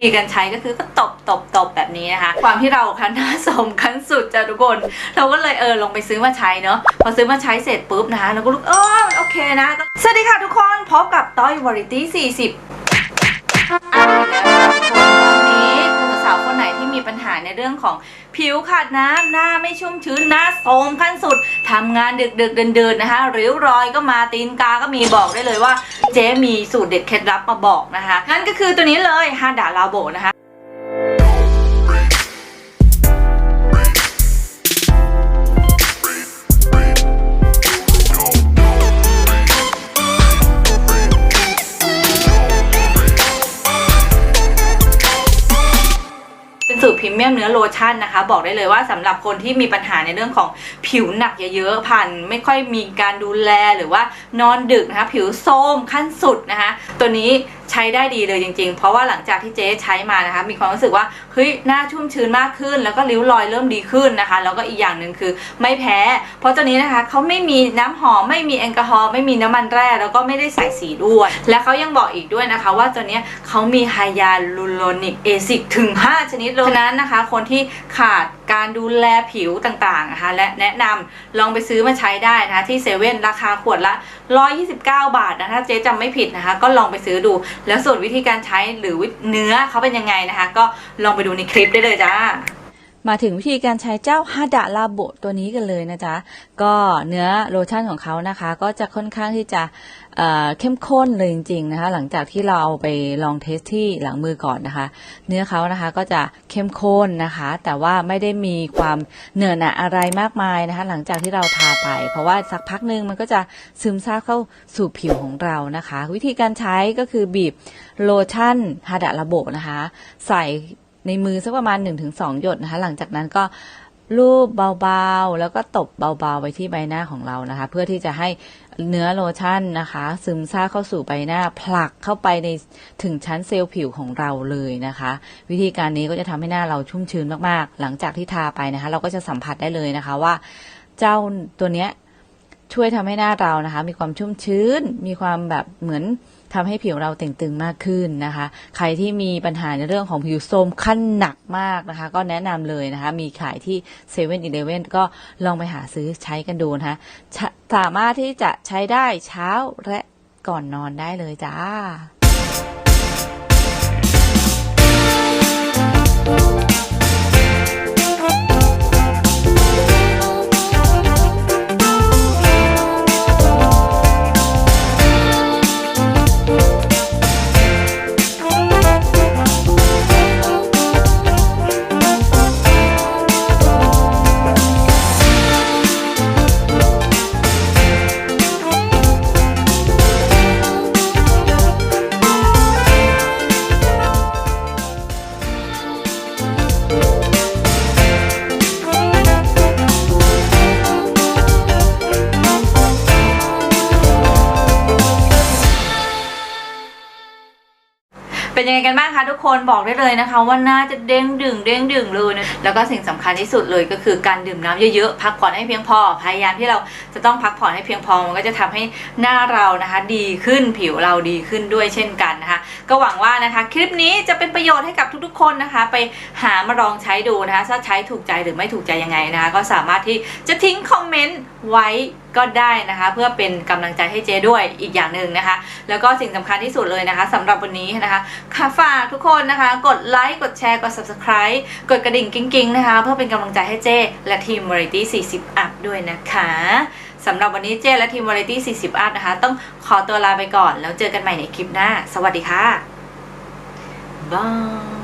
วิธีการใช้ก็คือก็ตบตบตบแบบนี้นะคะ ความที่เราคันหน้าสมคันสุดจ้ะทุกคนเราก็เลยเออลงไปซื้อมาใช้เนาะพอซื้อมาใช้เสร็จปุ๊บนะคะเราก็รู้เออโอเคนะ สวัสดีค่ะทุกคนพบกับต้อยวาริตี้40 มีปัญหาในเรื่องของผิวขาดน้ำหน้าไม่ชุ่มชื้นหน้าโทรมขั้นสุดทำงานดึกดึกๆเดินๆนะคะริ้วรอยก็มาตีนกาก็มีบอกได้เลยว่าเจ๊มีสูตรเด็ดเคล็ดลับมาบอกนะคะ นั่นก็คือตัวนี้เลยฮาดาลาโบนะคะ สูตรพรีเมียมเนื้อโลชั่นนะคะ บอกได้เลยว่าสำหรับคนที่มีปัญหาในเรื่องของผิวหนักเยอะๆผ่านไม่ค่อยมีการดูแลหรือว่านอนดึกนะคะ ผิวโทรมขั้นสุดนะคะ ตัวนี้ ใช้ได้ดีเลยจริง ๆ เพราะว่าหลังจากที่เจ๊ใช้มานะคะ มีความรู้สึกว่าเฮ้ยหน้าชุ่มชื้นมากขึ้น แล้วก็ริ้วรอยเริ่มดีขึ้นนะคะ แล้วก็อีกอย่างหนึ่งคือไม่แพ้ เพราะตัวนี้นะคะเขาไม่มีน้ำหอมไม่มีแอลกอฮอล์ไม่มีน้ำมันแร่แล้วก็ไม่ได้ใส่สีด้วย และเขายังบอกอีกด้วยนะคะ ว่าตัวนี้เขามีไฮยาลูโรนิกเอซิกถึง 5 ชนิดเลยฉะนั้นนะคะ คนที่ขาด การดูแลผิวต่างๆนะคะและแนะนำลองไปซื้อมาใช้ได้นะคะที่เซเว่นราคาขวดละ 129 บาทนะถ้าเจ๊จำไม่ผิดนะคะ ก็ลองไปซื้อดู แล้วส่วนวิธีการใช้หรือเนื้อเขาเป็นยังไงนะคะ ก็ลองไปดูในคลิปได้เลยจ้า มาถึงวิธีการใช้เจ้าฮาดะลาโบตัวนี้กันเลยนะจ๊ะ ก็เนื้อโลชั่นของเขานะคะ ก็จะค่อนข้างที่จะเเข้มข้นเลยจริงๆนะคะ หลังจากที่เราเอาไปลองเทสที่หลังมือก่อนนะคะ เนื้อเขานะคะก็จะเข้มข้นนะคะ แต่ว่าไม่ได้มีความเหนอะหนะอะไรมากมายนะคะ หลังจากที่เราทาไป เพราะว่าสักพักหนึ่งมันก็จะซึมซาบเข้าสู่ผิวของเรานะคะ วิธีการใช้ก็คือบีบโลชั่นฮาดะลาโบนะคะ ใส่ ในมือสักประมาณ 1-2 หยดนะคะ หลังจากนั้นก็ลูบเบาๆ แล้วก็ตบเบาๆไว้ที่ใบหน้าของเรานะคะ เพื่อที่จะให้เนื้อโลชั่นนะคะ ซึมซาบเข้าสู่ใบหน้าผลักเข้าไปในถึงชั้นเซลล์ผิวของเราเลยนะคะ วิธีการนี้ก็จะทำให้หน้าเราชุ่มชื้นมากๆ หลังจากที่ทาไปนะคะ เราก็จะสัมผัสได้เลยนะคะว่า เจ้าตัวเนี้ย ช่วยทำให้หน้าเรานะคะ มีความชุ่มชื้น มีความแบบเหมือนทำให้ผิวเราเต่งตึงมากขึ้นนะคะ ใครที่มีปัญหาในเรื่องของผิวโทรมขั้นหนักมากนะคะ ก็แนะนำเลยนะคะ มีขายที่เซเว่นอีเลเว่นก็ลองไปหาซื้อใช้กันดูนะคะ สามารถที่จะใช้ได้เช้าและก่อนนอนได้เลยจ้า เป็นยังไงกันบ้างคะทุกคนบอกได้เลยนะคะ ว่าน่าจะเด้งดึงเด้งดึงเลยนะแล้วก็สิ่งสำคัญที่สุดเลยก็คือการดื่มน้ำเยอะๆพักผ่อนให้เพียงพอพยายามที่เราจะต้องพักผ่อนให้เพียงพอมันก็จะทำให้หน้าเรานะคะ ดีขึ้นผิวเราดีขึ้นด้วยเช่นกันนะคะ ก็หวังว่านะคะคลิปนี้จะเป็นประโยชน์ให้กับทุกๆคนนะคะ ไปหามาลองใช้ดูนะคะถ้าใช้ถูกใจหรือไม่ถูกใจยังไงนะคะก็สามารถที่จะทิ้งคอมเมนต์ ไว้ก็ได้นะคะ เพื่อเป็นกำลังใจให้เจด้วยอีกอย่างหนึ่งนะคะ แล้วก็สิ่งสำคัญที่สุดเลยนะคะสำหรับวันนี้นะคะค่ะฝากทุกคนนะคะ กดไลค์กดแชร์กด subscribe กดกระดิ่งกิ้งๆนะคะ เพื่อเป็นกำลังใจให้เจและทีม Variety 40 Up ด้วยนะคะสำหรับวันนี้เจและทีม Variety 40 Up นะคะ ต้องขอตัวลาไปก่อนแล้วเจอกันใหม่ในคลิปหน้า สวัสดีค่ะบาย